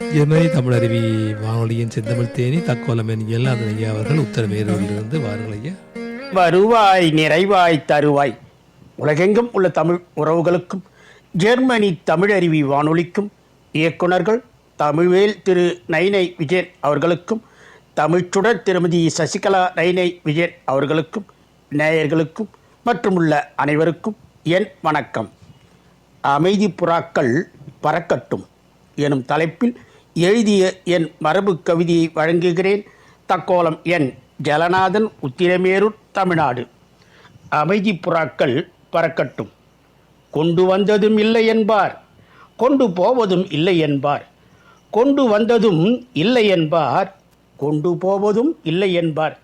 Germany Tamilaruvi வானொலியின் செந்தமிழ் தேனி தக்கோலம் என்கியல் அவர்கள் உத்தரமேரூரிலிருந்து வாருங்கள் ஐயா. வருவாய் நிறைவாய் தருவாய். உலகெங்கும் உள்ள தமிழ் உறவுகளுக்கும் ஜெர்மனி தமிழருவி வானொலிக்கும் இயக்குனர்கள் தமிழ்வேல் திரு நைனை விஜயன் அவர்களுக்கும் தமிழ்ச்சுடர் திருமதி சசிகலா நைனை விஜயன் அவர்களுக்கும் நேயர்களுக்கும் மற்றும் உள்ள அனைவருக்கும் என் வணக்கம். அமைதி புறாக்கள் பறக்கட்டும் எனும் தலைப்பில் எழுதிய என் மரபு கவிதையை வழங்குகிறேன். தக்கோலம் என் ஜலநாதன் உத்திரமேரூர் தமிழ்நாடு. அமைதி புறாக்கள் பறக்கட்டும். கொண்டு வந்ததும் இல்லை என்பார். கொண்டு போவதும் இல்லை என்பார். கொண்டு வந்ததும் இல்லை என்பார். கொண்டு போவதும் இல்லை என்பார்.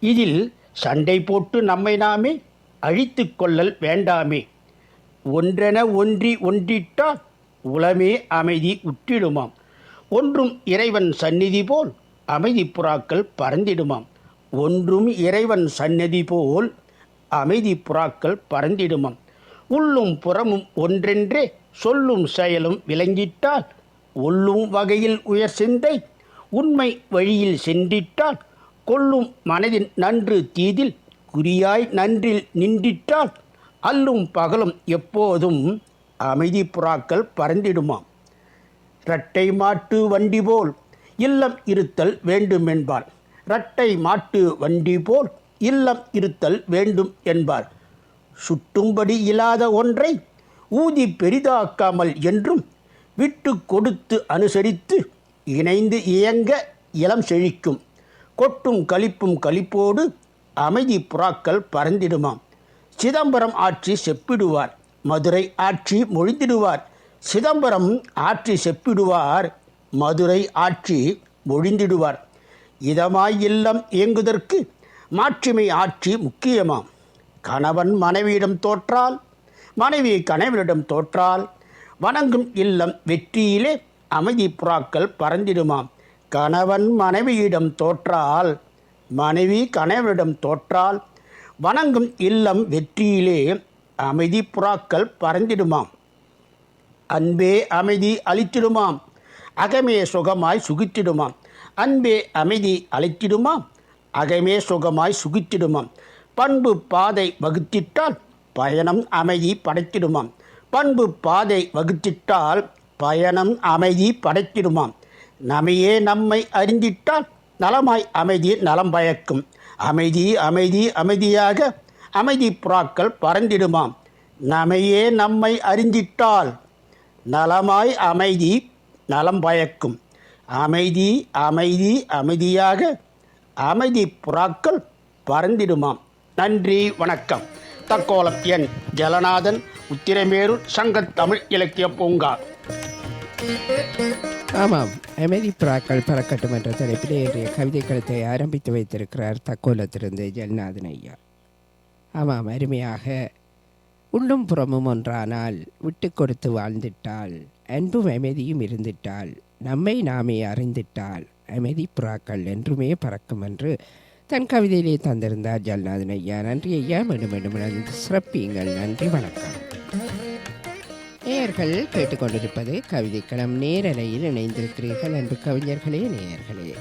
இதில் சண்டை போட்டு நம்மை நாமே அழித்து கொள்ளல் வேண்டாமே. ஒன்றென ஒன்றி ஒன்றிட்டால் உளமே அமைதி உற்றிடுமாம். ஒன்றும் இறைவன் சந்நிதி போல் அமைதி புறாக்கள் பறந்திடுமாம். ஒன்றும் இறைவன் சந்நிதி போல் அமைதி புறாக்கள் பறந்திடுமாம். உள்ளும் புறமும் ஒன்றென்றே சொல்லும் செயலும் விளங்கிட்டால் உள்ளும் வகையில் உயர் சிந்தை உண்மை வழியில் சென்றிட்டால் கொள்ளும் மனதின் நன்று தீதில் குறியாய் நன்றில் நின்றிட்டால் அல்லும் பகலும் எப்போதும் அமைதி புறாக்கள் பறந்திடுமாம் இரட்டை மாட்டு வண்டி போல் இல்லம் இருத்தல் வேண்டுமென்பார் இரட்டை மாட்டு வண்டி போல் இல்லம் இருத்தல் வேண்டும் என்பார் சுட்டும்படி இல்லாத ஒன்றை ஊதி பெரிதாக்காமல் என்றும் விட்டு கொடுத்து அனுசரித்து இணைந்து இயங்க இளம் செழிக்கும். கொட்டும் களிப்பும் களிப்போடு அமைதி புறாக்கள் பறந்திடுமாம் சிதம்பரம் ஆட்சி செப்பிடுவார். மதுரை ஆட்சி மொழிந்திடுவார். சிதம்பரம் ஆட்சி செப்பிடுவார். மதுரை ஆட்சி மொழிந்திடுவார். இதமாய் இல்லம் இயங்குதற்கு மாட்சிமை ஆட்சி முக்கியமாம். கணவன் மனைவியிடம் தோற்றால் மனைவி கணவனிடம் தோற்றால் வணங்கும் இல்லம் வெற்றியிலே அமைதி புறாக்கள் பறந்திடுமாம். கணவன் மனைவியிடம் தோற்றால் மனைவி கணவனிடம் தோற்றால் வணங்கும் இல்லம் வெற்றியிலே அமைதி புறாக்கள் பறந்திடுமாம். அன்பே அமைதி அளித்திடுமாம். அகமே சுகமாய் சுகித்திடுமாம். அன்பே அமைதி அளித்திடுமாம். அகமே சுகமாய் சுகித்திடுமாம். பண்பு பாதை வகுத்திட்டால் பயணம் அமைதி படைத்திடுமாம். பண்பு பாதை வகுத்திட்டால் பயணம் அமைதி படைத்திடுமாம். நமையே நம்மை அறிந்திட்டால் நலமாய் அமைதி நலம் பயக்கும். அமைதி அமைதி அமைதியாக அமைதி புறாக்கள் பறந்திடுமாம் நமையே நம்மை அறிஞ்சிட்டால் நலமாய் அமைதி நலம் பயக்கும். அமைதி அமைதி அமைதியாக அமைதி புறாக்கள் பறந்திடுமாம் நன்றி வணக்கம். தக்கோலம் என் ஜலநாதன் உத்திரமேரூர் சங்கத் தமிழ் இலக்கிய பூங்கா. ஆமாம் அமைதி புறாக்கள் பறக்கட்டும் என்ற தலைப்பிலே இன்றைய கவிதை களத்தை ஆரம்பித்து வைத்திருக்கிறார் தக்கோலத்திலிருந்து ஜெகநாதன் ஐயா. ஆமாம் அருமையாக. உள்ளும் புறமும் ஒன்றானால் விட்டு கொடுத்து வாழ்ந்திட்டால் அன்பும் அமைதியும் இருந்திட்டால் நம்மை நாமே அறிந்திட்டால் அமைதி புறாக்கள் என்றுமே பறக்கும் என்று தன் கவிதையிலே தந்திருந்தார் ஜல்நாதன் ஐயா. நன்றி ஐயா. மீண்டும் மீண்டும் சிறப்பியுங்கள். நன்றி வணக்கம். நேயர்கள் கேட்டுக்கொண்டிருப்பது கவிதைக்களம். நேரலையில் இணைந்திருக்கிறீர்கள் அன்பு கவிஞர்களே நேயர்களே.